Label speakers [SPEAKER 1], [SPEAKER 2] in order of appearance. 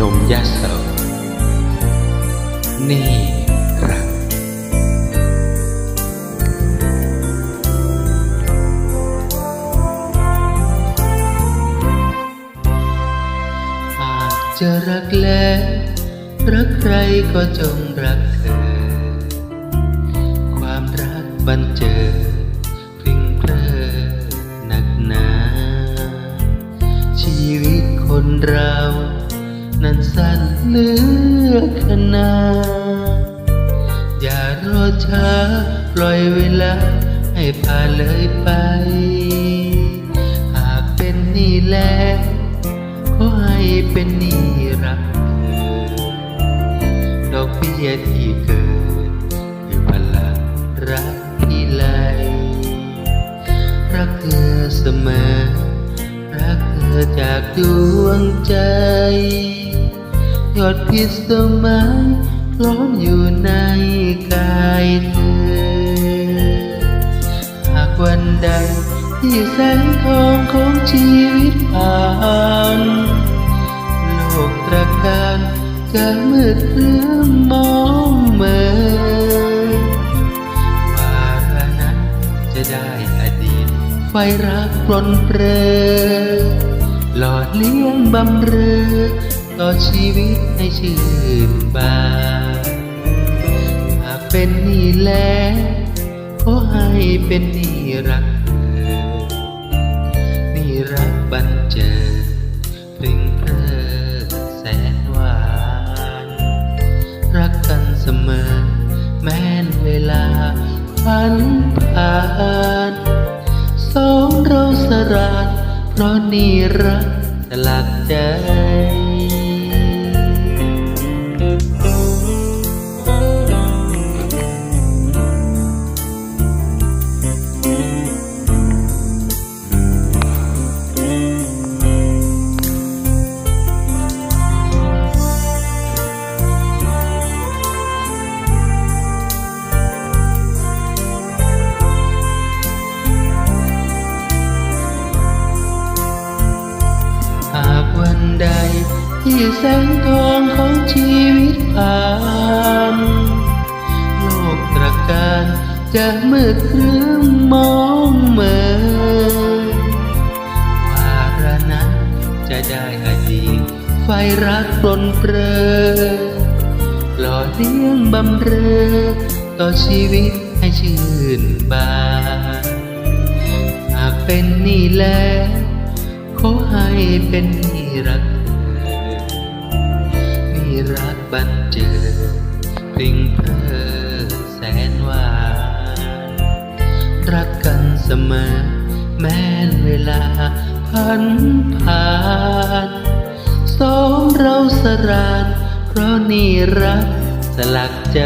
[SPEAKER 1] นมยาโสนี่รักหากจะรักแล้วรักใครก็จงรักเธอ ความรักบันเจอ เลือขนาอย่ารอช้าปล่อยเวลาให้ผ่านเลยไป หากเป็นนี่แล้วขอให้เป็นนี่รักเธอดอกเบี้ยที่เกิดคือพลังรักที่ไหลรักเธอเสมอ รักเธอจากดวงใจ ยอดพิษสมัยล้อมอยู่ในกายเธอ หากวันใดที่แสงทองของชีวิตผ่านโลกตระการจะมืดครึ้มมองเมือนวาระนั้นจะได้อดีต ไฟรักปลนเปรอหล่อเลี้ยงบำเรอ ต่อชีวิตให้ชื่นบานหากเป็นนี่แล้วขอให้เป็นนี่รักเธอนี่รักบันเจอพริงเพลิดแสนหวาน รักกันเสมอ แม้นเวลาพันผ่านสองเราสรานเพราะนี่รักสลักใจ ที่แสงทองของชีวิตผ่านโลกตระการจะมืดครึ้มมองเหมือนวาระนั้นจะได้อดีตไฟรักปลนเปรอหล่อเลี้ยงบำเรอต่อชีวิตให้ชื่นบานหากเป็นนี่แล้วขอให้เป็นนี่รัก รักบันเจอพริงเพอแสนหวานรักกันเสมอ แม้นเวลาพันผ่านสองเราสรานเพราะนี่รักสลักใจ